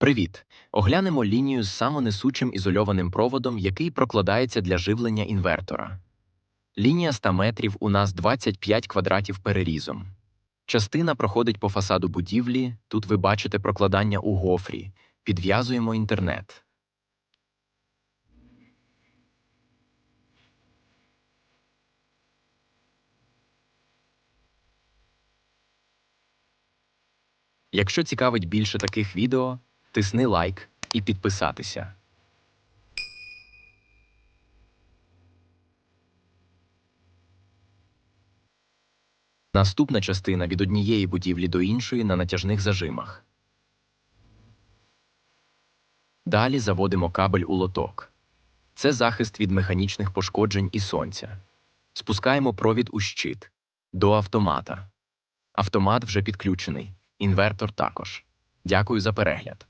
Привіт! Оглянемо лінію з самонесучим ізольованим проводом, який прокладається для живлення інвертора. Лінія 100 метрів у нас 25 квадратів перерізом. Частина проходить по фасаду будівлі. Тут ви бачите прокладання у гофрі. Підв'язуємо інтернет. Якщо цікавить більше таких відео, тисни лайк і підписатися. Наступна частина від однієї будівлі до іншої на натяжних зажимах. Далі заводимо кабель у лоток. Це захист від механічних пошкоджень і сонця. Спускаємо провід у щит до автомата. Автомат вже підключений, інвертор також. Дякую за перегляд.